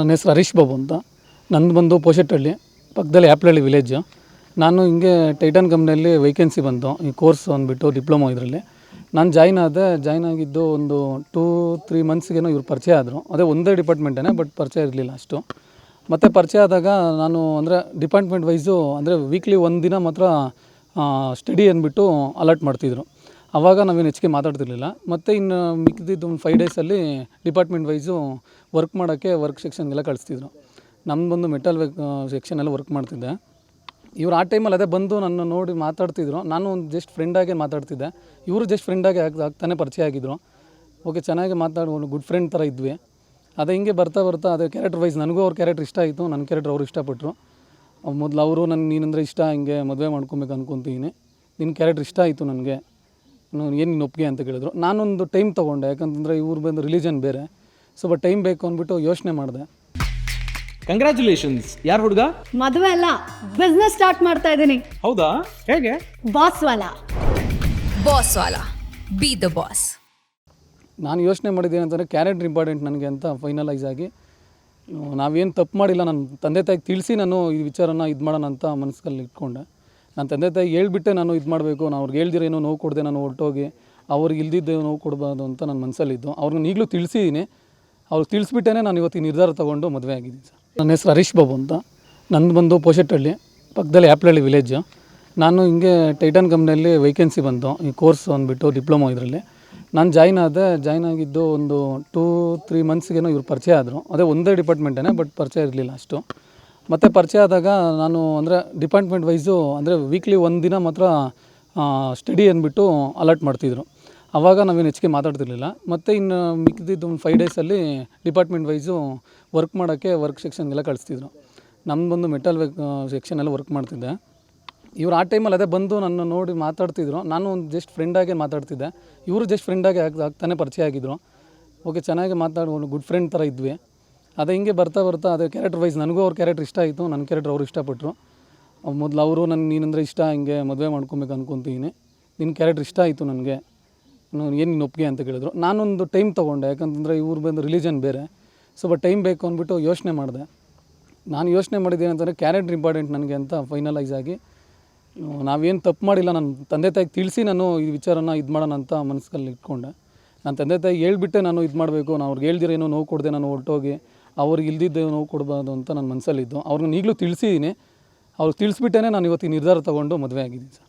ನನ್ನ ಹೆಸರು ಹರೀಶ್ ಬಾಬು ಅಂತ. ನಂದು ಬಂದು ಪೋಷೆಟ್ಟಹಳ್ಳಿ ಪಕ್ಕದಲ್ಲಿ ಆ್ಯಪ್ಲಹಳ್ಳಿ ವಿಲೇಜು ನಾನು ಹಿಂಗೆ ಟೈಟನ್ ಕಂಪ್ನಿಯಲ್ಲಿ ವೇಕೆನ್ಸಿ ಬಂತು, ಈ ಕೋರ್ಸ್ ಅಂದ್ಬಿಟ್ಟು ಡಿಪ್ಲೊಮೊ ಇದರಲ್ಲಿ. ನಾನು ಜಾಯ್ನ್ ಆದೆ ಜಾಯ್ನ್ ಆಗಿದ್ದು ಒಂದು ಟೂ ತ್ರೀ ಮಂತ್ಸ್ಗೇನೋ ಇವ್ರು ಪರಿಚಯ ಆದರು. ಅದೇ ಒಂದೇ ಡಿಪಾರ್ಟ್ಮೆಂಟೇ ಬಟ್ ಪರಿಚಯ ಇರಲಿಲ್ಲ ಅಷ್ಟು. ಮತ್ತು ಪರಿಚಯ ಆದಾಗ ನಾನು ಅಂದರೆ ಡಿಪಾರ್ಟ್ಮೆಂಟ್ ವೈಸು ಅಂದರೆ ವೀಕ್ಲಿ ಒಂದು ದಿನ ಮಾತ್ರ ಸ್ಟಡಿ ಅಂದ್ಬಿಟ್ಟು ಅಲರ್ಟ್ ಮಾಡ್ತಿದ್ರು. ಆವಾಗ ನಾವೇನು ಹೆಚ್ಚಿಗೆ ಮಾತಾಡ್ತಿರ್ಲಿಲ್ಲ. ಮತ್ತು ಇನ್ನು ಮಿಕ್ಕಿದ್ದು ಒಂದು ಫೈವ್ ಡೇಸಲ್ಲಿ ಡಿಪಾರ್ಟ್ಮೆಂಟ್ ವೈಸು ವರ್ಕ್ ಮಾಡೋಕ್ಕೆ ವರ್ಕ್ ಸೆಕ್ಷನ್ಗೆಲ್ಲ ಕಳಿಸ್ತಿದ್ರು. ನಮ್ದು ಬಂದು ಮೆಟಲ್ ಸೆಕ್ಷನೆಲ್ಲ ವರ್ಕ್ ಮಾಡ್ತಿದ್ದೆ. ಇವರು ಆ ಟೈಮಲ್ಲಿ ಅದೇ ಬಂದು ನನ್ನ ನೋಡಿ ಮಾತಾಡ್ತಿದ್ರು. ನಾನು ಒಂದು ಜಸ್ಟ್ ಫ್ರೆಂಡಾಗೆ ಮಾತಾಡ್ತಿದ್ದೆ. ಇವರು ಜಸ್ಟ್ ಫ್ರೆಂಡಾಗೆ ಆಗ ಆಗ್ತಾನೆ ಪರಿಚಯ ಆಗಿದ್ರು. ಓಕೆ ಚೆನ್ನಾಗಿ ಮಾತಾಡೋ ಗುಡ್ ಫ್ರೆಂಡ್ ಥರ ಇದ್ವಿ. ಅದೇ ಹಿಂಗೆ ಬರ್ತಾ ಬರ್ತಾ ಅದೇ ಕ್ಯಾರೆಕ್ಟರ್ ವೈಸ್ ನನಗೂ ಅವ್ರ ಕ್ಯಾರೆಕ್ಟರ್ ಇಷ್ಟ ಆಯಿತು, ನನ್ನ ಕ್ಯಾರೆಕ್ಟರ್ ಅವರು ಇಷ್ಟಪಟ್ಟರು ಮೊದಲು ಅವರು ನನ್ನ ನೀನಂದರೆ ಇಷ್ಟ, ಹಿಂಗೆ ಮದುವೆ ಮಾಡ್ಕೊಬೇಕು ಅಂದ್ಕೊತೀನಿ ನಿನ್ನ ಕ್ಯಾರೆಕ್ಟರ್ ಇಷ್ಟ ಆಯಿತು ನನಗೆ. ಏನು ನೀನು ಒಪ್ಪಿಗೆ ಅಂತ ಕೇಳಿದ್ರು. ನಾನೊಂದು ಟೈಮ್ ತೊಗೊಂಡೆ ಯಾಕಂತಂದರೆ ಇವ್ರು ಬಂದು ರಿಲಿಜನ್ ಬೇರೆ. ಸ್ವಲ್ಪ ಟೈಮ್ ಬೇಕು ಅಂದ್ಬಿಟ್ಟು ಯೋಚನೆ ಮಾಡಿದೆ. ಕಂಗ್ರ್ಯಾಚುಲೇಷನ್ಸ್ ಯಾರು ಹುಡುಗ? ಮದುವೆ ಅಲ್ಲ ಬಿಸ್ನೆಸ್ ಸ್ಟಾರ್ಟ್ ಮಾಡ್ತಾ ಇದ್ದೀನಿ. ಹೌದಾ? ಹೇಗೆ? ಬಾಸ್ ವಾಲ ಬಾಸ್ ವಾಲ ಬಿ ದ ಬಾಸ್ ನಾನು ಯೋಚನೆ ಮಾಡಿದ್ದೇನೆ ಅಂತಂದರೆ ಕ್ಯಾರೆಕ್ಟರ್ ಇಂಪಾರ್ಟೆಂಟ್ ನನಗೆ ಅಂತ ಫೈನಲೈಸ್ ಆಗಿ ನಾವೇನು ತಪ್ಪು ಮಾಡಿಲ್ಲ ನನ್ನ ತಂದೆ ತಾಯಿಗೆ ತಿಳಿಸಿ ನಾನು ಈ ವಿಚಾರನ ಇದು ಮಾಡೋಣ ಅಂತ ಮನಸ್ಸಲ್ಲಿ ಇಟ್ಕೊಂಡೆ. ನನ್ನ ತಂದೆ ತಾಯಿ ಹೇಳ್ಬಿಟ್ಟೆ ನಾನು ಇದು ಮಾಡಬೇಕು, ನಾನು ಅವ್ರಿಗೆ ಹೇಳ್ದಿರೇನೋ ನೋವು ಕೊಡದೆ ನಾನು ಹೊರಟೋಗಿ, ಅವ್ರಿಗೆ ಇಲ್ದಿದ್ದೆ ನೋವು ಕೊಡಬಾರ್ದು ಅಂತ ನನ್ನ ಮನಸ್ಸಲ್ಲಿದ್ದು ಅವ್ರನ್ನ ಈಗಲೂ ತಿಳಿಸಿದ್ದೀನಿ ಅವ್ರಿಗೆ ತಿಳಿಸ್ಬಿಟ್ಟೇ ನಾನು ಇವತ್ತು ನಿರ್ಧಾರ ತೊಗೊಂಡು ಮದುವೆ ಆಗಿದ್ದೀನಿ ಸರ್. ನನ್ನ ಹೆಸರು ಹರೀಶ್ ಬಾಬು ಅಂತ. ನಂದು ಬಂದು ಪೋಷೆಟ್ಟಹಳ್ಳಿ ಪಕ್ಕದಲ್ಲಿ ಆ್ಯಪ್ಲಹಳ್ಳಿ ವಿಲೇಜು. ನಾನು ಹಿಂಗೆ ಟೈಟನ್ ಕಂಪ್ನಿಯಲ್ಲಿ ವೇಕೆನ್ಸಿ ಬಂತು, ಈ ಕೋರ್ಸ್ ಅಂದ್ಬಿಟ್ಟು ಡಿಪ್ಲೊಮೊ ಇದರಲ್ಲಿ. ನಾನು ಜಾಯ್ನ್ ಆದೆ ಜಾಯ್ನ್ ಆಗಿದ್ದು ಒಂದು ಟೂ ತ್ರೀ ಮಂತ್ಸ್ಗೇನೋ ಇವ್ರು ಪರಿಚಯ ಆದರು. ಅದೇ ಒಂದೇ ಡಿಪಾರ್ಟ್ಮೆಂಟೇ ಬಟ್ ಪರಿಚಯ ಇರಲಿಲ್ಲ ಅಷ್ಟು. ಮತ್ತು ಪರಿಚಯ ಆದಾಗ ನಾನು ಅಂದರೆ ಡಿಪಾರ್ಟ್ಮೆಂಟ್ ವೈಸು ಅಂದರೆ ವೀಕ್ಲಿ ಒಂದು ದಿನ ಮಾತ್ರ ಸ್ಟಡಿ ಅಂದ್ಬಿಟ್ಟು ಅಲರ್ಟ್ ಮಾಡ್ತಿದ್ರು. ಆವಾಗ ನಾವೇನು ಹೆಚ್ಚಿಗೆ ಮಾತಾಡ್ತಿರ್ಲಿಲ್ಲ. ಮತ್ತು ಇನ್ನು ಮಿಕ್ಕಿದ್ದು ಒಂದು ಫೈವ್ ಡೇಸಲ್ಲಿ ಡಿಪಾರ್ಟ್ಮೆಂಟ್ ವೈಸು ವರ್ಕ್ ಮಾಡೋಕ್ಕೆ ವರ್ಕ್ ಸೆಕ್ಷನ್ಗೆಲ್ಲ ಕಳಿಸ್ತಿದ್ರು. ನಮ್ಮದೊಂದು ಬಂದು ಮೆಟಲ್ ಸೆಕ್ಷನೆಲ್ಲ ವರ್ಕ್ ಮಾಡ್ತಿದ್ದೆ. ಇವರು ಆ ಟೈಮಲ್ಲಿ ಅದೇ ಬಂದು ನನ್ನ ನೋಡಿ ಮಾತಾಡ್ತಿದ್ರು. ನಾನು ಒಂದು ಜಸ್ಟ್ ಫ್ರೆಂಡಾಗೆ ಮಾತಾಡ್ತಿದ್ದೆ. ಇವರು ಜಸ್ಟ್ ಫ್ರೆಂಡಾಗೆ ಆಗ ಆಗ್ತಾನೆ ಪರಿಚಯ ಆಗಿದ್ದರು ಓಕೆ ಚೆನ್ನಾಗಿ ಮಾತಾಡೋ ಗುಡ್ ಫ್ರೆಂಡ್ ಥರ ಇದ್ವಿ. ಅದೇ ಹಿಂಗೆ ಬರ್ತಾ ಬರ್ತಾ ಅದೇ ಕ್ಯಾರೆಕ್ಟರ್ ವೈಸ್ ನನಗೂ ಅವ್ರ ಕ್ಯಾರೆಕ್ಟರ್ ಇಷ್ಟ ಆಯಿತು, ನನ್ನ ಕ್ಯಾರೆಕ್ಟರ್ ಅವರು ಇಷ್ಟಪಟ್ಟರು ಮೊದಲು ಅವರು ನನ್ನ ನೀನಂದರೆ ಇಷ್ಟ, ಹಿಂಗೆ ಮದುವೆ ಮಾಡ್ಕೊಬೇಕು ಅನ್ಕೊತೀನಿ. ನಿನ್ನ ಕ್ಯಾರೆಕ್ಟರ್ ಇಷ್ಟ ಆಯಿತು ನನಗೆ. ಏನು ನೀನು ಒಪ್ಪಿಗೆ ಅಂತ ಕೇಳಿದ್ರು. ನಾನೊಂದು ಟೈಮ್ ತೊಗೊಂಡೆ, ಯಾಕಂತಂದರೆ ಇವ್ರು ಬಂದು ರಿಲಿಜನ್ ಬೇರೆ. ಸ್ವಲ್ಪ ಟೈಮ್ ಬೇಕು ಅಂದ್ಬಿಟ್ಟು ಯೋಚನೆ ಮಾಡಿದೆ. ನಾನು ಯೋಚನೆ ಮಾಡಿದ್ದೇನೆ ಅಂತಂದರೆ ಕ್ಯಾರೆಕ್ಟರ್ ಇಂಪಾರ್ಟೆಂಟ್ ನನಗೆ ಅಂತ ಫೈನಲೈಸ್ ಆಗಿ ನಾವೇನು ತಪ್ಪು ಮಾಡಿಲ್ಲ ನನ್ನ ತಂದೆ ತಾಯಿಗೆ ತಿಳಿಸಿ ನಾನು ಈ ವಿಚಾರನ ಇದು ಮಾಡೋಣ ಅಂತ ಮನಸ್ಸಲ್ಲಿ ಇಟ್ಕೊಂಡೆ. ನನ್ನ ತಂದೆ ತಾಯಿಗೆ ಹೇಳ್ಬಿಟ್ಟೆ ನಾನು ಇದು ಮಾಡಬೇಕು ನಾನು ಅವ್ರಿಗೆ ಹೇಳ್ದಿರೇನೋ ನೋವು ಕೊಡದೆ ನಾನು ಹೊರಟೋಗಿ. ಅವ್ರಿಗೆ ಇಲ್ದಿದ್ದೆ ನೋವು ಕೊಡಬಾರ್ದು ಅಂತ ನನ್ನ ಮನಸ್ಸಲ್ಲಿದ್ದು ಅವ್ರನ್ನ ಈಗಲೂ ತಿಳಿಸಿದ್ದೀನಿ. ಅವ್ರಿಗೆ ತಿಳಿಸ್ಬಿಟ್ಟೇ ನಾನು ಇವತ್ತಿನ ನಿರ್ಧಾರ ತೊಗೊಂಡು ಮದುವೆ ಆಗಿದ್ದೀನಿ ಸರ್.